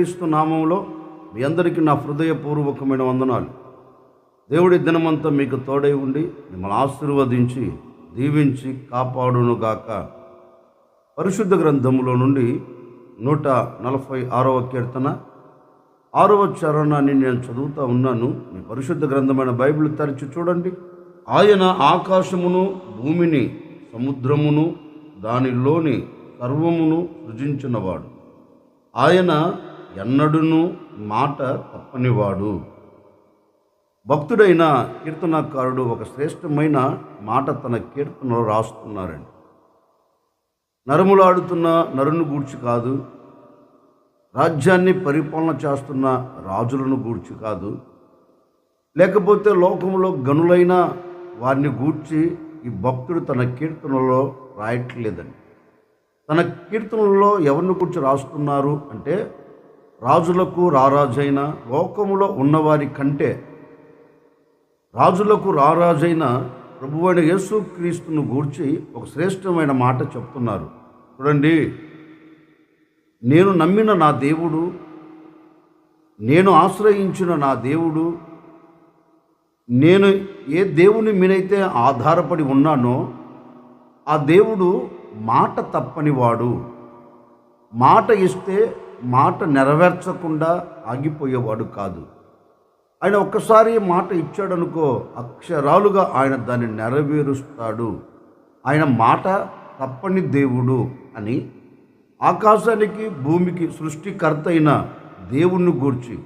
యేసుక్రీస్తు నామంలో మీ అందరికీ నా హృదయపూర్వకమైన వందనాలు. దేవుడి దినమంతా మీకు తోడై ఉండి మిమ్మల్ని ఆశీర్వదించి దీవించి కాపాడునుగాక. పరిశుద్ధ గ్రంథములో నుండి నూట నలభై ఆరవ కీర్తన ఆరవ చరణాన్ని నేను చదువుతూ ఉన్నాను. మీ పరిశుద్ధ గ్రంథమైన బైబిల్ తరచి చూడండి. ఆయన ఆకాశమును భూమిని సముద్రమును దానిలోని సర్వమును సృజించినవాడు. ఆయన ఎన్నడును మాట తప్పనివాడు. భక్తుడైన కీర్తనకారుడు ఒక శ్రేష్టమైన మాట తన కీర్తనలో రాస్తున్నారండి. నరములాడుతున్న నరుని గూర్చి కాదు రాజ్యాన్ని పరిపాలన చేస్తున్న రాజులను గూర్చి కాదు లేకపోతే లోకంలో గనులైన వారిని గూర్చి ఈ భక్తుడు తన కీర్తనలో రాయట్లేదండి. తన కీర్తనలో ఎవరిని గురించి రాస్తున్నారు అంటే రాజులకు రారాజైన లోకములో ఉన్నవారి కంటే రాజులకు రారాజైన ప్రభువైన యేసుక్రీస్తును గూర్చి ఒక శ్రేష్టమైన మాట చెప్తున్నారు. చూడండి నేను నమ్మిన నా దేవుడు నేను ఆశ్రయించిన నా దేవుడు నేను ఏ దేవుని మీనైతే ఆధారపడి ఉన్నానో ఆ దేవుడు మాట తప్పనివాడు. మాట ఇస్తే మాట నెరవేర్చకుండా ఆగిపోయేవాడు కాదు. ఆయన ఒక్కసారి మాట ఇచ్చాడనుకో అక్షరాలుగా ఆయన దాన్ని నెరవేరుస్తాడు. ఆయన మాట తప్పని దేవుడు అని ఆకాశానికి భూమికి సృష్టికర్త అయిన దేవుణ్ణి గూర్చి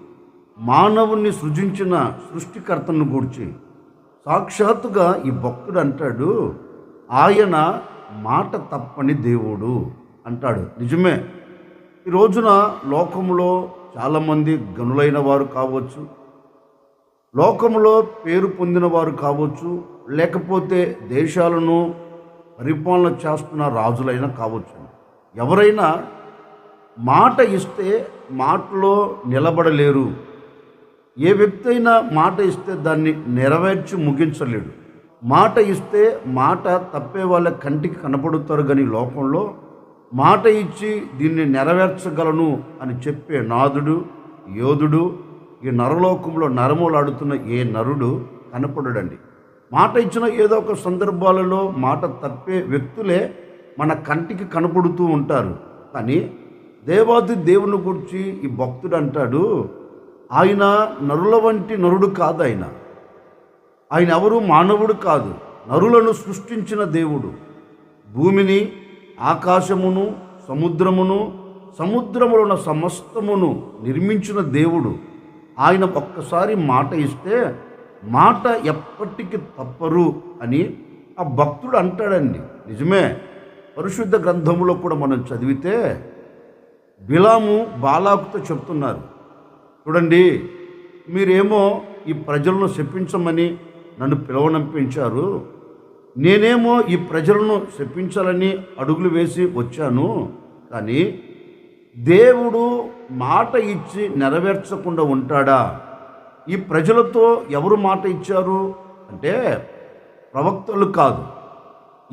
మానవుణ్ణి సృజించిన సృష్టికర్తను గూర్చి సాక్షాత్తుగా ఈ భక్తుడు అంటాడు ఆయన మాట తప్పని దేవుడు అంటాడు. నిజమే. ఈ రోజున లోకంలో చాలామంది గనులైన వారు కావచ్చు లోకంలో పేరు పొందిన వారు కావచ్చు లేకపోతే దేశాలను పరిపాలన చేస్తున్న రాజులైనా కావచ్చు. ఎవరైనా మాట ఇస్తే మాటలో నిలబడలేరు. ఏ వ్యక్తి అయినా మాట ఇస్తే దాన్ని నెరవేర్చి ముగించలేడు. మాట ఇస్తే మాట తప్పే వాళ్ళ కంటికి కనపడుతారు కానీ లోకంలో మాట ఇచ్చి దీన్ని నెరవేర్చగలను అని చెప్పే నాదుడు యోధుడు ఈ నరలోకంలో నరములాడుతున్న ఏ నరుడు కనపడడండి. మాట ఇచ్చిన ఏదో ఒక సందర్భాలలో మాట తప్పే వ్యక్తులే మన కంటికి కనపడుతూ ఉంటారు. కానీ దేవాది దేవుని గురించి ఈ భక్తుడు అంటాడు ఆయన నరుల వంటి నరుడు కాదు ఆయన. ఆయన ఎవరు మానవుడు కాదు నరులను సృష్టించిన దేవుడు. భూమిని ఆకాశమును సముద్రమును సముద్రములో ఉన్న సమస్తమును నిర్మించిన దేవుడు. ఆయన ఒక్కసారి మాట ఇస్తే మాట ఎప్పటికీ తప్పరు అని ఆ భక్తుడు అంటాడండి. నిజమే. పరిశుద్ధ గ్రంథములో కూడా మనం చదివితే బిలాము బాలాకుతో చెప్తున్నారు. చూడండి మీరేమో ఈ ప్రజలను శపించమని నన్ను పిలవనంపించారు. నేనేమో ఈ ప్రజలను శపించాలని అడుగులు వేసి వచ్చాను కానీ దేవుడు మాట ఇచ్చి నెరవేర్చకుండా ఉంటాడా? ఈ ప్రజలతో ఎవరు మాట ఇచ్చారు? అంటే ప్రవక్తలు కాదు.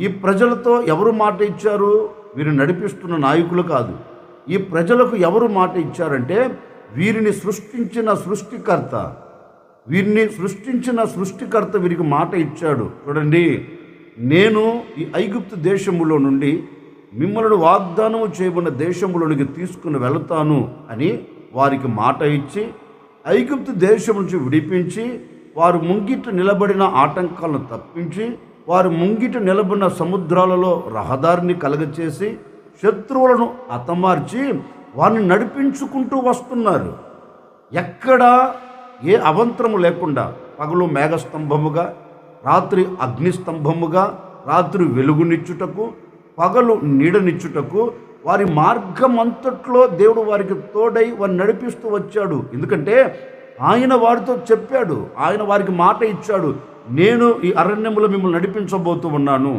ఈ ప్రజలతో ఎవరు మాట ఇచ్చారు? వీరు నడిపిస్తున్న నాయకులు కాదు. ఈ ప్రజలకు ఎవరు మాట ఇచ్చారంటే వీరిని సృష్టించిన సృష్టికర్త. వీరిని సృష్టించిన సృష్టికర్త వీరికి మాట ఇచ్చాడు. చూడండి. నేను ఈ ఐగుప్తు దేశములో నుండి మిమ్మల్ని వాగ్దానము చేయబడిన దేశంలోనికి తీసుకుని వెళతాను అని వారికి మాట ఇచ్చి ఐగుప్తు దేశం నుంచి విడిపించి వారు ముంగిట నిలబడిన ఆటంకాలను తప్పించి వారు ముంగిట నిలబడిన సముద్రాలలో రహదారిని కలగచేసి శత్రువులను అతమార్చి వారిని నడిపించుకుంటూ వస్తున్నారు. ఎక్కడా ఏ అవంతరము లేకుండా పగలు మేఘస్తంభముగా రాత్రి అగ్నిస్తంభముగా రాత్రి వెలుగునిచ్చుటకు పగలు నీడనిచ్చుటకు వారి మార్గం అంతట్లో దేవుడు వారికి తోడై వారిని నడిపిస్తూ వచ్చాడు. ఎందుకంటే ఆయన వారితో చెప్పాడు ఆయన వారికి మాట ఇచ్చాడు నేను ఈ అరణ్యములో మిమ్మల్ని నడిపించబోతూ ఉన్నాను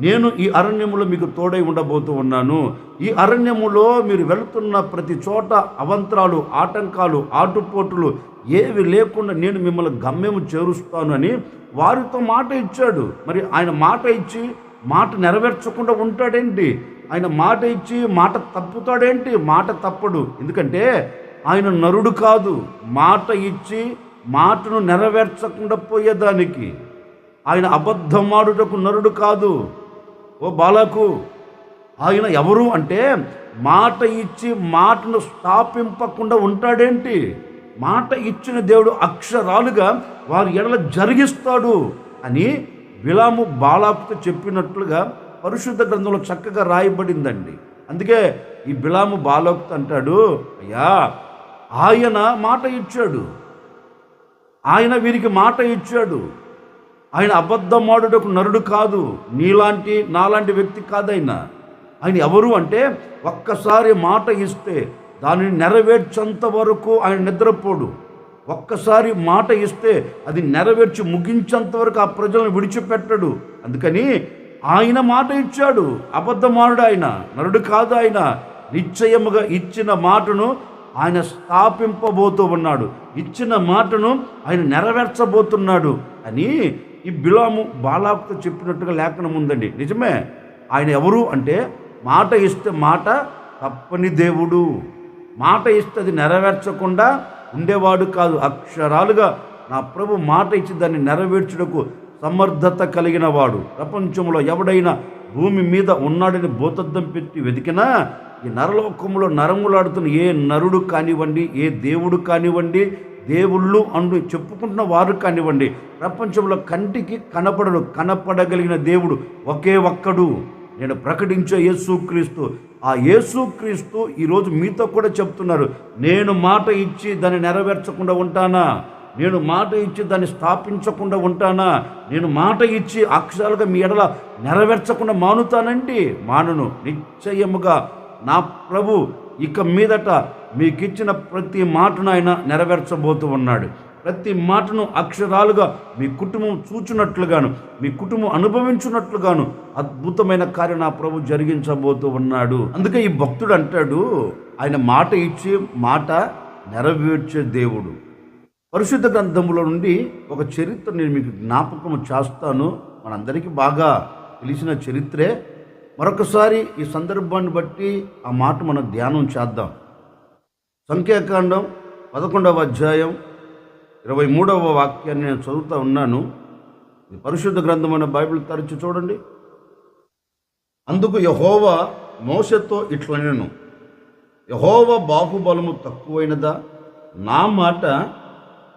నేను ఈ అరణ్యములో మీకు తోడై ఉండబోతూ ఉన్నాను ఈ అరణ్యములో మీరు వెళుతున్న ప్రతి చోట అవంతరాలు ఆటంకాలు ఆటుపోటులు ఏవి లేకుండా నేను మిమ్మల్ని గమ్యము చేరుస్తాను అని వారితో మాట ఇచ్చాడు. మరి ఆయన మాట ఇచ్చి మాట నెరవేర్చకుండా ఉంటాడేంటి? ఆయన మాట ఇచ్చి మాట తప్పుతాడేంటి? మాట తప్పడు. ఎందుకంటే ఆయన నరుడు కాదు. మాట ఇచ్చి మాటను నెరవేర్చకుండా పోయేదానికి ఆయన అబద్ధమాడుటకు నరుడు కాదు. ఓ బాలకు ఆయన ఎవరు అంటే మాట ఇచ్చి మాటను స్థాపింపకుండా ఉంటాడేంటి? మాట ఇచ్చిన దేవుడు అక్షరాలుగా వారి ఎడల జరిగిస్తాడు అని విలాము బాలాకుతో చెప్పినట్లుగా పరిశుద్ధ గ్రంథంలో చక్కగా రాయబడిందండి. అందుకే ఈ బిలాము బాలోక్త అంటాడు అయ్యా ఆయన మాట ఇచ్చాడు. ఆయన వీరికి మాట ఇచ్చాడు. ఆయన అబద్ధమాడుటకు నరుడు కాదు నీలాంటి నాలాంటి వ్యక్తి కాదైనా. ఆయన ఎవరు అంటే ఒక్కసారి మాట ఇస్తే దానిని నెరవేర్చేంత వరకు ఆయన నిద్రపోడు. ఒక్కసారి మాట ఇస్తే అది నెరవేర్చి ముగించేంత వరకు ఆ ప్రజలను విడిచిపెట్టడు. అందుకని ఆయన మాట ఇచ్చాడు. అబద్ధమాడు ఆయన నరుడు కాదు ఆయన. నిశ్చయముగా ఇచ్చిన మాటను ఆయన స్థాపింపబోతూ ఉన్నాడు. ఇచ్చిన మాటను ఆయన నెరవేర్చబోతున్నాడు అని ఈ బిలాము బాలాకుతో చెప్పినట్టుగా లేఖనం ఉందండి. నిజమే? ఆయన ఎవరు? అంటే మాట ఇస్తే మాట తప్పని దేవుడు. మాట ఇస్తుంది నెరవేర్చకుండా ఉండేవాడు కాదు. అక్షరాలుగా నా ప్రభు మాట ఇచ్చి దాన్ని నెరవేర్చుటకు సమర్థత కలిగిన వాడు ప్రపంచంలో ఎవడైనా భూమి మీద ఉన్నాడని భూతద్దం పెట్టి వెతికినా ఈ నరలోకంలో నరములాడుతున్న ఏ నరుడు కానివ్వండి ఏ దేవుడు కానివ్వండి దేవుళ్ళు అండు చెప్పుకుంటున్న వారు కానివ్వండి ప్రపంచంలో కంటికి కనపడడు కనపడగలిగిన దేవుడు ఒకే ఒక్కడు. నేను ప్రకటించే యేసుక్రీస్తు ఆ యేసుక్రీస్తు ఈరోజు మీతో కూడా చెప్తున్నారు నేను మాట ఇచ్చి దాన్ని నెరవేర్చకుండా ఉంటానా? నేను మాట ఇచ్చి దాన్ని స్థాపించకుండా ఉంటానా? నేను మాట ఇచ్చి అక్షరాలుగా మీ ఎడల నెరవేర్చకుండా మానుతానండి? మానును. నిశ్చయముగా నా ప్రభు ఇక మీదట మీకు ఇచ్చిన ప్రతి మాటను ఆయన నెరవేర్చబోతూ ఉన్నాడు. ప్రతి మాటను అక్షరాలుగా మీ కుటుంబం చూచున్నట్లుగాను మీ కుటుంబం అనుభవించున్నట్లుగాను అద్భుతమైన కార్యం నా ప్రభు జరిగించబోతూ ఉన్నాడు. అందుకే ఈ భక్తుడు అంటాడు ఆయన మాట ఇచ్చి మాట నెరవేర్చే దేవుడు. పరిశుద్ధ గ్రంథములో నుండి ఒక చరిత్ర నేను మీకు జ్ఞాపకం చేస్తాను. మనందరికీ బాగా తెలిసిన చరిత్రే. మరొకసారి ఈ సందర్భాన్ని బట్టి ఆ మాట మనం ధ్యానం చేద్దాం. సంఖ్యాకాండం పదకొండవ అధ్యాయం ఇరవై మూడవ వాక్యాన్ని నేను చదువుతూ ఉన్నాను. ఇది పరిశుద్ధ గ్రంథమైన బైబిల్ తరచి చూడండి. అందుకు యహోవా మోసతో ఇట్లనెను యహోవ బాహుబలము తక్కువైనదా? నా మాట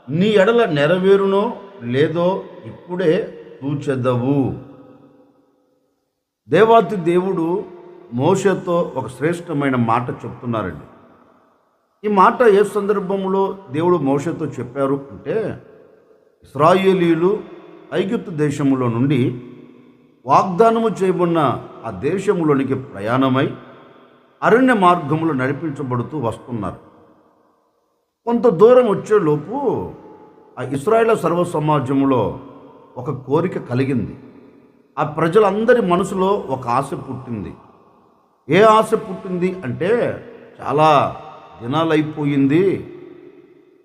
నీ ఎడల నెరవేరునో లేదో ఇప్పుడే చూచెదవు. దేవాతి దేవుడు మోసతో ఒక శ్రేష్టమైన మాట చెప్తున్నారండి. ఈ మాట ఏ సందర్భంలో దేవుడు మోషతో చెప్పారు అంటే ఇస్రాయేలీలు ఐగుప్తు దేశములో నుండి వాగ్దానము చేయబడిన ఆ దేశములోనికి ప్రయాణమై అరణ్య మార్గములు నడిపించబడుతూ వస్తున్నారు. కొంత దూరం వచ్చేలోపు ఆ ఇస్రాయేల్ సర్వ సమాజంలో ఒక కోరిక కలిగింది. ఆ ప్రజలందరి మనసులో ఒక ఆశ పుట్టింది. ఏ ఆశ పుట్టింది అంటే చాలా దినాలైపోయింది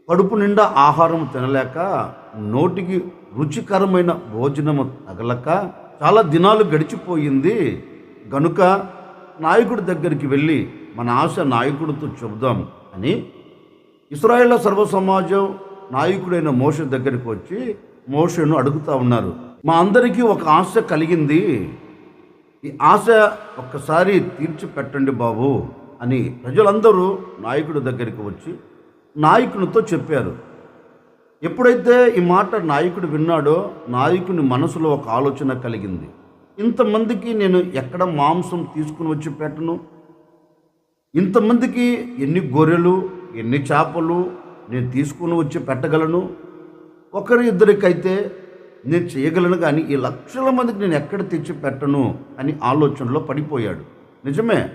కడుపు నిండా ఆహారం తినలేక నోటికి రుచికరమైన భోజనము తగలక చాలా దినాలు గడిచిపోయింది. గనుక నాయకుడి దగ్గరికి వెళ్ళి మన ఆశ నాయకుడితో చెబుదాం అని ఇస్రాయేళ్ళ సర్వ సమాజం నాయకుడైన మోష దగ్గరికి వచ్చి మోషను అడుగుతా ఉన్నారు. మా అందరికీ ఒక ఆశ కలిగింది. ఈ ఆశ ఒక్కసారి తీర్చి పెట్టండి బాబు. అని ప్రజలందరూ నాయకుడి దగ్గరికి వచ్చి నాయకునితో చెప్పారు. ఎప్పుడైతే ఈ మాట నాయకుడు విన్నాడో నాయకుని మనసులో ఒక ఆలోచన కలిగింది. ఇంతమందికి నేను ఎక్కడ మాంసం తీసుకుని వచ్చి పెట్టను? ఇంతమందికి ఎన్ని గొర్రెలు ఎన్ని చేపలు నేను తీసుకుని వచ్చి పెట్టగలను? ఒకరి ఇద్దరికైతే నేను చేయగలను కానీ ఈ లక్షల మందికి నేను ఎక్కడ తెచ్చి పెట్టను అని ఆలోచనలో పడిపోయాడు. నిజమే?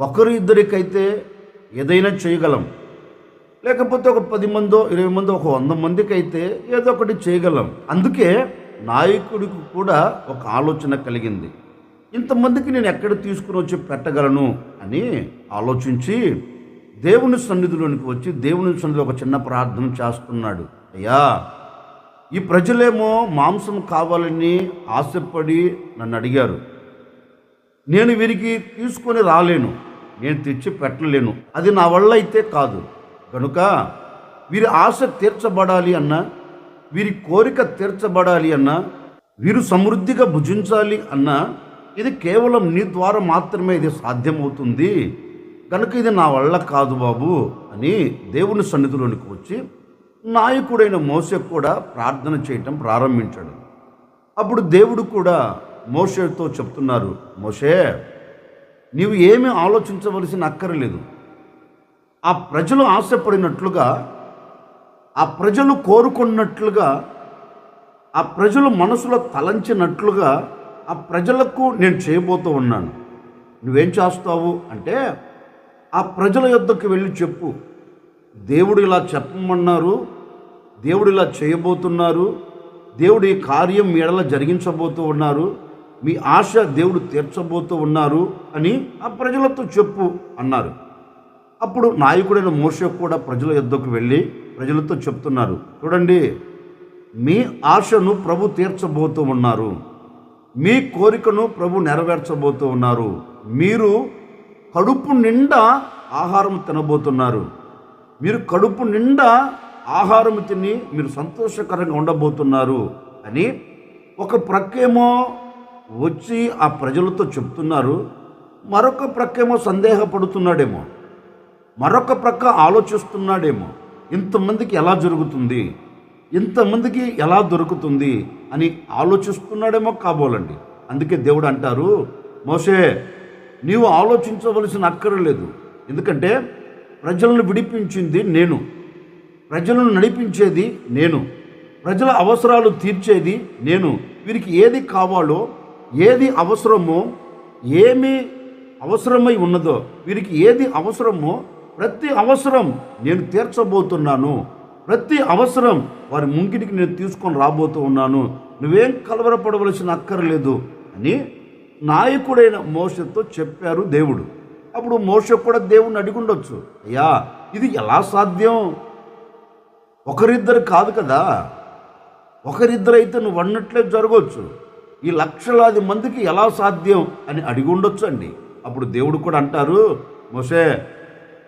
ఒకరు ఇద్దరికైతే ఏదైనా చేయగలం. లేకపోతే ఒక పది మందో ఇరవై మందో ఒక వంద మందికి అయితే ఏదో ఒకటి చేయగలం. అందుకే నాయకుడికి కూడా ఒక ఆలోచన కలిగింది. ఇంతమందికి నేను ఎక్కడ తీసుకుని వచ్చి పెట్టగలను అని ఆలోచించి దేవుని సన్నిధిలోనికి వచ్చి దేవుని సన్నిధిలో ఒక చిన్న ప్రార్థన చేస్తున్నాడు. అయ్యా ఈ ప్రజలేమో మాంసం కావాలని ఆశపడి నన్ను అడిగారు. నేను వీరికి తీసుకొని రాలేను. నేను తెచ్చి పెట్టలేను. అది నా వల్ల అయితే కాదు. కనుక వీరి ఆశ తీర్చబడాలి అన్నా వీరి కోరిక తీర్చబడాలి అన్నా వీరు సమృద్ధిగా భుజించాలి అన్నా ఇది కేవలం నీ ద్వారా మాత్రమే ఇది సాధ్యమవుతుంది. కనుక ఇది నా వల్ల కాదు బాబు అని దేవుని సన్నిధిలోనికి వచ్చి నాయకుడైన మోసే కూడా ప్రార్థన చేయటం ప్రారంభించాడు. అప్పుడు దేవుడు కూడా మోషేతో చెప్తున్నారు మోషే నీవు ఏమీ ఆలోచించవలసిన అక్కర్లేదు. ఆ ప్రజలు ఆశపడినట్లుగా ఆ ప్రజలు కోరుకున్నట్లుగా ఆ ప్రజలు మనసులో తలంచినట్లుగా ఆ ప్రజలకు నేను చేయబోతూ ఉన్నాను. నువ్వేం చేస్తావు అంటే ఆ ప్రజల యొద్దకు వెళ్ళి చెప్పు. దేవుడు ఇలా చెప్పమన్నారు దేవుడు ఇలా చేయబోతున్నారు దేవుడు ఈ కార్యం మీ జరిగించబోతూ ఉన్నారు మీ ఆశ దేవుడు తీర్చబోతూ ఉన్నారు అని ఆ ప్రజలతో చెప్పు అన్నారు. అప్పుడు నాయకుడైన మోష కూడా ప్రజల యుద్ధకు వెళ్ళి ప్రజలతో చెప్తున్నారు. చూడండి మీ ఆశను ప్రభు తీర్చబోతూ ఉన్నారు. మీ కోరికను ప్రభు నెరవేర్చబోతూ ఉన్నారు. మీరు కడుపు నిండా ఆహారం తినబోతున్నారు. మీరు కడుపు నిండా ఆహారం తిని మీరు సంతోషకరంగా ఉండబోతున్నారు అని ఒక ప్రక్కేమో వచ్చి ఆ ప్రజలతో చెప్తున్నారు మరొక ప్రక్కేమో సందేహపడుతున్నాడేమో మరొక ప్రక్క ఆలోచిస్తున్నాడేమో ఇంతమందికి ఎలా జరుగుతుంది ఇంతమందికి ఎలా దొరుకుతుంది అని ఆలోచిస్తున్నాడేమో కాబోలండి. అందుకే దేవుడు అంటారు మోసే నీవు ఆలోచించవలసిన అక్కర్లేదు ఎందుకంటే ప్రజలను విడిపించింది నేను. ప్రజలను నడిపించేది నేను. ప్రజల అవసరాలు తీర్చేది నేను. వీరికి ఏది కావాలో ఏది అవసరమో ఏమి అవసరమై ఉన్నదో వీరికి ఏది అవసరమో ప్రతి అవసరం నేను తీర్చబోతున్నాను. ప్రతి అవసరం వారి ముంగిటికి నేను తీసుకొని రాబోతూ ఉన్నాను. నువ్వేం కలవరపడవలసిన అక్కర్లేదు అని నాయకుడైన మోసతో చెప్పారు దేవుడు. అప్పుడు మోస కూడా దేవుణ్ణి అడిగుండొచ్చు అయ్యా ఇది ఎలా సాధ్యం? ఒకరిద్దరు కాదు కదా. ఒకరిద్దరైతే నువ్వు అన్నట్లే జరగవచ్చు ఈ లక్షలాది మందికి ఎలా సాధ్యం అని అడిగి ఉండొచ్చు అండి అప్పుడు దేవుడు కూడా అంటారు మోసే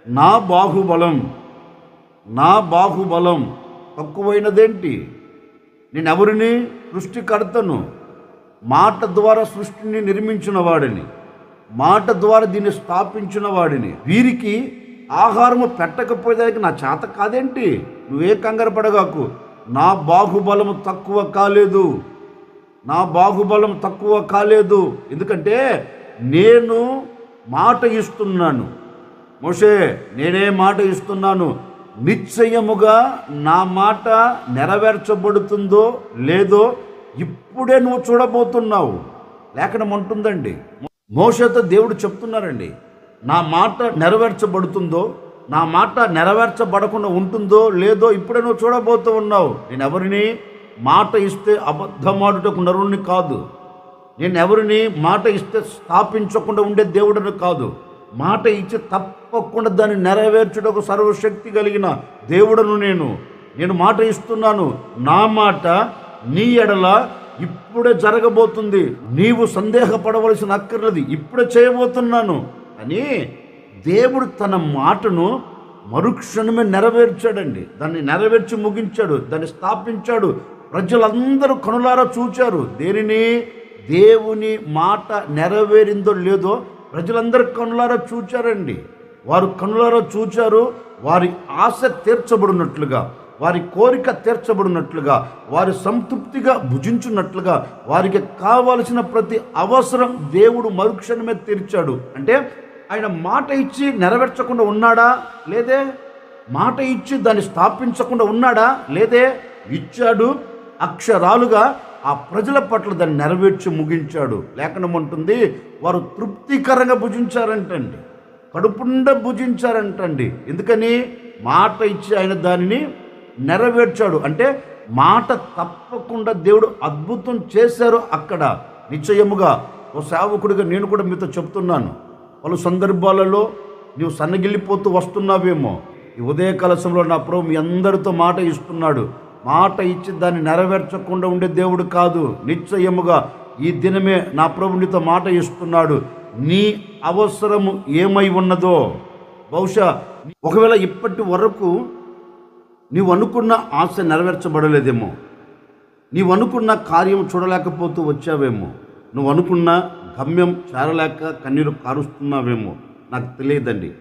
నా బాహుబలం నా బాహుబలం తక్కువైనదేంటి? నేనెవరిని? సృష్టికర్తను. మాట ద్వారా సృష్టిని నిర్మించిన వాడిని. మాట ద్వారా దీన్ని స్థాపించిన వాడిని. వీరికి ఆహారము పెట్టకపోయేదానికి నా చేత కాదేంటి? నువ్వే కంగారు పడగాకు. నా బాహుబలము తక్కువ కాలేదు. నా బాహుబలం తక్కువ కాలేదు. ఎందుకంటే నేను మాట ఇస్తున్నాను. మోషే నేనే మాట ఇస్తున్నాను. నిశ్చయముగా నా మాట నెరవేర్చబడుతుందో లేదో ఇప్పుడే నువ్వు చూడబోతున్నావు. లేఖనం ఉంటుందండి మోషతో దేవుడు చెప్తున్నారండి. నా మాట నెరవేర్చబడుతుందో నా మాట నెరవేర్చబడకుండా ఉంటుందో లేదో ఇప్పుడే నువ్వు చూడబోతూ ఉన్నావు. నేను ఎవరిని మాట ఇస్తే అబద్ధమాడుటకు నరుణ్ణి కాదు. నేను ఎవరిని మాట ఇస్తే స్థాపించకుండా ఉండే దేవుడిని కాదు. మాట ఇచ్చి తప్పకుండా దాన్ని నెరవేర్చుటకు సర్వశక్తి కలిగిన దేవుడను నేను. నేను మాట ఇస్తున్నాను. నా మాట నీ ఎడల ఇప్పుడే జరగబోతుంది. నీవు సందేహపడవలసిన అక్కర్లేదు. ఇప్పుడే చేయబోతున్నాను. అని దేవుడు తన మాటను మరుక్షణమే నెరవేర్చాడండి. దాన్ని నెరవేర్చి ముగించాడు. దాన్ని స్థాపించాడు. ప్రజలందరూ కనులారా చూచారు. దేనిని? దేవుని మాట నెరవేరిందో లేదో ప్రజలందరూ కనులారా చూచారండి. వారు కనులారా చూచారు. వారి ఆశ తీర్చబడినట్లుగా వారి కోరిక తీర్చబడినట్లుగా వారి సంతృప్తిగా భుజించున్నట్లుగా వారికి కావలసిన ప్రతి అవసరం దేవుడు మరుక్షణమే తీర్చాడు. అంటే ఆయన మాట ఇచ్చి నెరవేర్చకుండా ఉన్నాడా? లేదే. మాట ఇచ్చి దాన్ని స్థాపించకుండా ఉన్నాడా? లేదే. ఇచ్చాడు. అక్షరాలుగా ఆ ప్రజల పట్ల దాన్ని నెరవేర్చి ముగించాడు. లేఖనం ఉంటుంది వారు తృప్తికరంగా భుజించారంటండి. కడుపుండా భుజించారంటండి. ఎందుకని? మాట ఇచ్చి ఆయన దానిని నెరవేర్చాడు. అంటే మాట తప్పకుండా దేవుడు అద్భుతం చేశారు అక్కడ. నిశ్చయముగా ఓ సేవకుడిగా నేను కూడా మీతో చెప్తున్నాను. పలు సందర్భాలలో నీవు సన్నగిల్లిపోతూ వస్తున్నావేమో. ఈ ఉదయ కలశంలో నా ప్రభు మీ అందరితో మాట ఇస్తున్నాడు. మాట ఇచ్చి దాన్ని నెరవేర్చకుండా ఉండే దేవుడు కాదు. నిశ్చయముగా ఈ దినమే నా ప్రభు నీతో మాట ఇస్తున్నాడు. నీ అవసరము ఏమై ఉన్నదో? బహుశా ఒకవేళ ఇప్పటి వరకు నీవు అనుకున్న ఆశ నెరవేర్చబడలేదేమో. నీవు అనుకున్న కార్యం చూడలేకపోతూ వచ్చావేమో. నువ్వు అనుకున్న గమ్యం చేరలేక కన్నీరు కారుస్తున్నావేమో. నాకు తెలియదండి.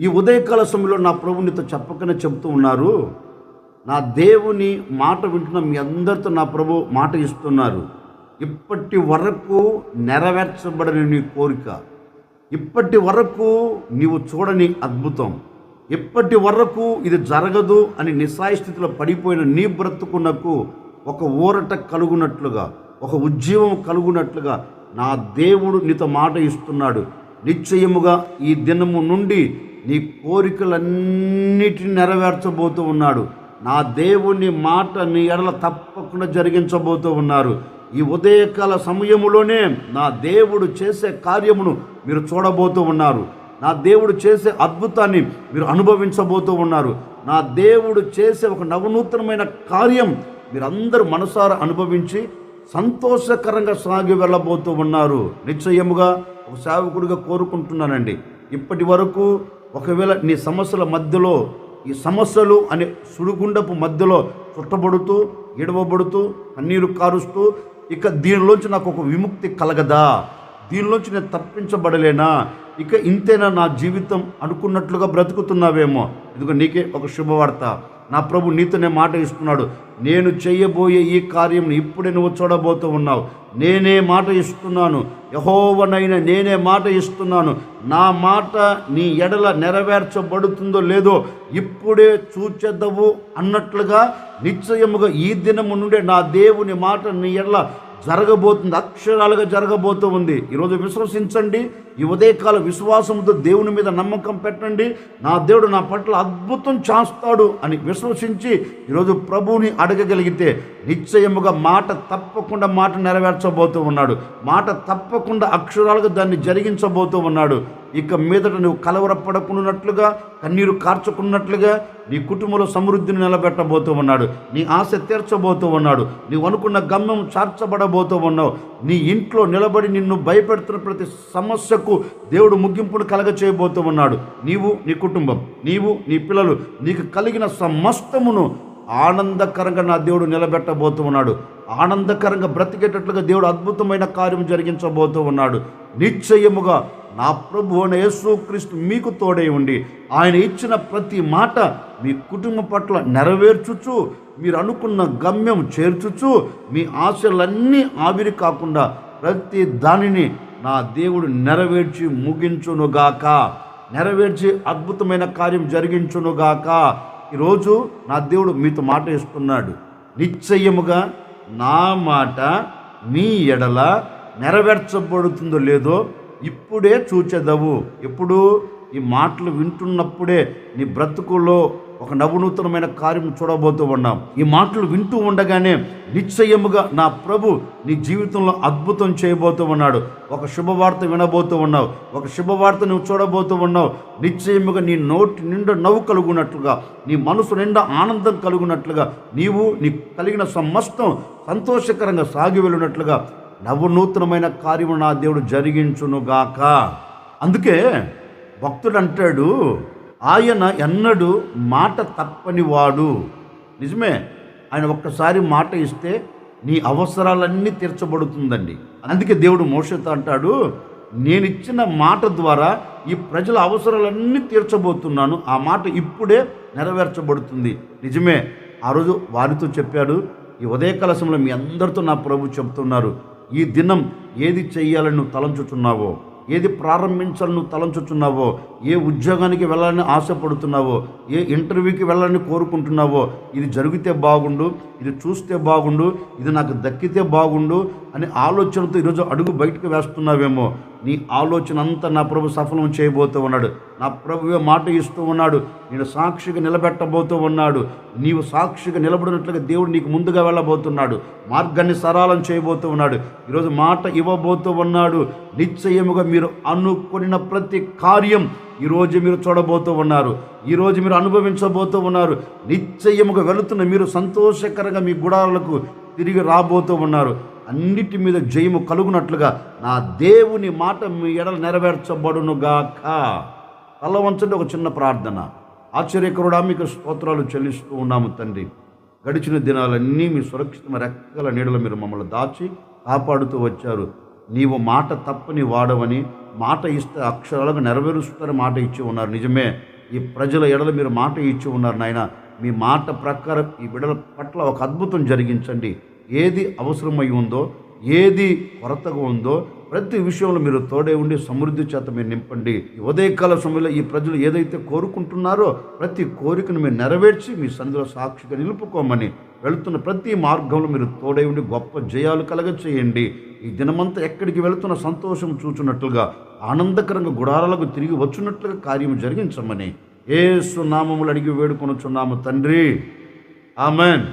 ఈ ఉదయకాల సమయంలో నా ప్రభునితో చెప్పకనే చెబుతూ ఉన్నారు. నా దేవుని మాట వింటున్న మీ అందరితో నా ప్రభు మాట ఇస్తున్నారు. ఇప్పటి వరకు నెరవేర్చబడని నీ కోరిక. ఇప్పటి వరకు నీవు చూడని అద్భుతం. ఇప్పటి వరకు ఇది జరగదు అని నిస్సాయస్థితిలో పడిపోయిన నీ బ్రతుకునకు ఒక ఊరట కలుగునట్లుగా ఒక ఉద్యమం కలుగునట్లుగా నా దేవుడు నీతో మాట ఇస్తున్నాడు. నిశ్చయముగా ఈ దినము నుండి నీ కోరికలన్నిటిని నెరవేర్చబోతూ ఉన్నాడు. నా దేవుని మాట నీ ఎడల తప్పకుండా జరిగించబోతూ ఉన్నారు. ఈ ఉదయకాల సమయములోనే నా దేవుడు చేసే కార్యమును మీరు చూడబోతూ ఉన్నారు. నా దేవుడు చేసే అద్భుతాన్ని మీరు అనుభవించబోతూ ఉన్నారు. నా దేవుడు చేసే ఒక నవనూతనమైన కార్యం మీరందరూ మనసారా అనుభవించి సంతోషకరంగా సాగి వెళ్ళబోతూ ఉన్నారు. నిశ్చయముగా ఒక సేవకుడిగా కోరుకుంటున్నానండి. ఇప్పటి వరకు ఒకవేళ నీ సమస్యల మధ్యలో ఈ సమస్యలు అనే సుడిగుండపు మధ్యలో చుట్టబడుతూ ఎడవబడుతూ కన్నీరు కారుస్తూ ఇక దీనిలోంచి నాకు ఒక విముక్తి కలగదా? దీనిలోంచి నేను తప్పించబడలేనా? ఇక ఇంతేనా నా జీవితం అనుకున్నట్లుగా బ్రతుకుతున్నావేమో? ఇదిగో నీకే ఒక శుభవార్త. నా ప్రభు నీతోనే మాట ఇస్తున్నాడు. నేను చేయబోయే ఈ కార్యం ఇప్పుడే నువ్వు చూడబోతూ ఉన్నావు. నేనే మాట ఇస్తున్నాను. యహోవనైనా నేనే మాట ఇస్తున్నాను. నా మాట నీ ఎడల నెరవేర్చబడుతుందో లేదో ఇప్పుడే చూచెద్దవు అన్నట్లుగా నిశ్చయముగా ఈ దినము నుండే నా దేవుని మాట నీ ఎడల జరగబోతుంది అక్షరాలుగా జరగబోతూ ఉంది. ఈరోజు విశ్వసించండి ఈ ఉదయకాల విశ్వాసంతో దేవుని మీద నమ్మకం పెట్టండి. నా దేవుడు నా పట్ల అద్భుతం చేస్తాడు అని విశ్వసించి ఈరోజు ప్రభువుని అడగగలిగితే నిశ్చయముగా మాట తప్పకుండా మాట నెరవేర్చబోతూ ఉన్నాడు. మాట తప్పకుండా అక్షరాలుగా దాన్ని జరిగించబోతూ ఉన్నాడు. ఇక మీదట నువ్వు కలవరపడకున్నట్లుగా కన్నీరు కార్చుకున్నట్లుగా నీ కుటుంబంలో సమృద్ధిని నిలబెట్టబోతూ ఉన్నాడు నీ ఆశ తీర్చబోతూ ఉన్నాడు నీవు అనుకున్న గమ్యం చార్చబడబోతూ ఉన్నావు నీ ఇంట్లో నిలబడి నిన్ను భయపెడుతున్న ప్రతి సమస్యకు దేవుడు ముగింపును కలగ చేయబోతూ ఉన్నాడు నీవు నీ కుటుంబం నీవు నీ పిల్లలు నీకు కలిగిన సమస్తమును ఆనందకరంగా నా దేవుడు నిలబెట్టబోతూ ఉన్నాడు ఆనందకరంగా బ్రతికేటట్లుగా దేవుడు అద్భుతమైన కార్యం జరిగించబోతూ ఉన్నాడు నిశ్చయముగా నా ప్రభు అయిన యేసుక్రీస్తు మీకు తోడై ఉండి ఆయన ఇచ్చిన ప్రతి మాట మీ కుటుంబం పట్ల నెరవేర్చుచు మీరు అనుకున్న గమ్యం చేర్చుచు మీ ఆశలన్నీ ఆవిరి కాకుండా ప్రతి దానిని నా దేవుడు నెరవేర్చి ముగించునుగాక నెరవేర్చి అద్భుతమైన కార్యం జరిగించునుగాక ఈరోజు నా దేవుడు మీతో మాట ఇస్తున్నాడు. నిశ్చయముగా నా మాట మీ ఎడల నెరవేర్చబడుతుందో లేదో ఇప్పుడే చూచెదవు. ఎప్పుడు ఈ మాటలు వింటున్నప్పుడే నీ బ్రతుకులో ఒక నవనూతనమైన కార్యం చూడబోతూ ఉన్నాం. ఈ మాటలు వింటూ ఉండగానే నిశ్చయముగా నా ప్రభు నీ జీవితంలో అద్భుతం చేయబోతూ ఉన్నాడు. ఒక శుభవార్త వినబోతూ ఉన్నావు. ఒక శుభవార్త నువ్వు చూడబోతూ ఉన్నావు. నిశ్చయముగా నీ నోటి నిండా నవ్వు కలుగునట్లుగా నీ మనసు నిండా ఆనందం కలుగునట్లుగా నీవు నీ కలిగిన సమస్తం సంతోషకరంగా సాగి వెళ్ళినట్లుగా నవనూతనమైన కార్యము నా దేవుడు జరిగించునుగాక. అందుకే భక్తుడు అంటాడు ఆయన ఎన్నడూ మాట తప్పని వాడు నిజమే ఆయన ఒక్కసారి మాట ఇస్తే నీ అవసరాలన్నీ తీర్చబడుతుందండి. అందుకే దేవుడు మోసతో అంటాడు నేను ఇచ్చిన మాట ద్వారా ఈ ప్రజల అవసరాలన్నీ తీర్చబోతున్నాను. ఆ మాట ఇప్పుడే నెరవేర్చబడుతుంది. నిజమే ఆ రోజు వారితో చెప్పాడు ఈ ఉదయ కలశంలో మీ అందరితో నా ప్రభు చెప్తున్నారు ఈ దినం ఏది చెయ్యాలని నువ్వు తలంచుచున్నావో ఏది ప్రారంభించాలని నువ్వు తలంచుచున్నావో ఏ ఉద్యోగానికి వెళ్ళాలని ఆశపడుతున్నావో ఏ ఇంటర్వ్యూకి వెళ్ళాలని కోరుకుంటున్నావో ఇది జరిగితే బాగుండు ఇది చూస్తే బాగుండు ఇది నాకు దక్కితే బాగుండు అనే ఆలోచనతో ఈరోజు అడుగు బయటకు వేస్తున్నావేమో. నీ ఆలోచన అంతా నా ప్రభు సఫలం చేయబోతూ ఉన్నాడు. నా ప్రభువే మాట ఇస్తూ ఉన్నాడు. నేను సాక్షిగా నిలబెట్టబోతూ ఉన్నాడు. నీవు సాక్షిగా నిలబడినట్లుగా దేవుడు నీకు ముందుగా వెళ్ళబోతున్నాడు. మార్గాన్ని సరళం చేయబోతూ ఉన్నాడు. ఈరోజు మాట ఇవ్వబోతూ ఉన్నాడు. నిశ్చయముగా మీరు అనుకున్న ప్రతి కార్యం ఈరోజు మీరు చూడబోతూ ఉన్నారు. ఈరోజు మీరు అనుభవించబోతూ ఉన్నారు. నిశ్చయముగా వెళుతున్న మీరు సంతోషకరంగా మీ గుడాలకు తిరిగి రాబోతూ ఉన్నారు. అన్నిటి మీద జయము కలుగునట్లుగా నా దేవుని మాట మీ ఎడలు నెరవేర్చబడునుగాక. తల వంచండి ఒక చిన్న ప్రార్థన. ఆశ్చర్యకరుడా మీకు స్తోత్రాలు చెల్లిస్తూ ఉన్నాము తండ్రి. గడిచిన దినాలన్నీ మీ సురక్షితమైన రెక్కల నీడలో మీరు మమ్మల్ని దాచి కాపాడుతూ వచ్చారు. నీవు మాట తప్పని వాడవని మాట ఇస్తే అక్షరాలకు నెరవేరుస్తారని మాట ఇచ్చి ఉన్నారు. నిజమే ఈ ప్రజల ఎడల మీరు మాట ఇచ్చి ఉన్నారు నాయన. మీ మాట ప్రకారం ఈ బిడల పట్ల ఒక అద్భుతం జరిగించండి. ఏది అవసరమై ఉందో ఏది కొరతగా ఉందో ప్రతి విషయంలో మీరు తోడే ఉండి సమృద్ధి చేత మీరు నింపండి. ఈ ఉదయకాల సమయంలో ఈ ప్రజలు ఏదైతే కోరుకుంటున్నారో ప్రతి కోరికను మీరు నెరవేర్చి మీ సన్నిధిలో సాక్షిగా నిలుపుకోమని వెళుతున్న ప్రతి మార్గంలో మీరు తోడై ఉండి గొప్ప జయాలు కలగ చేయండి ఈ దినమంతా ఎక్కడికి వెళుతున్న సంతోషం చూచున్నట్లుగా ఆనందకరంగా గుడారాలకు తిరిగి వచ్చినట్లుగా కార్యం జరిగించమని ఏసు నామములు అడిగి వేడుకొనుచున్నాము తండ్రి. ఆమెన్.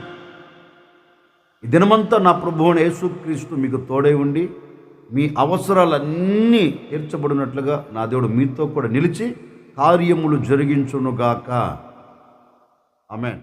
ఈ దినమంతా నా ప్రభువుని యేసుక్రీస్తు మీకు తోడై ఉండి మీ అవసరాలన్నీ తీర్చబడినట్లుగా నా దేవుడు మీతో కూడా నిలిచి కార్యములు జరిగించునుగాక ఆమెన్.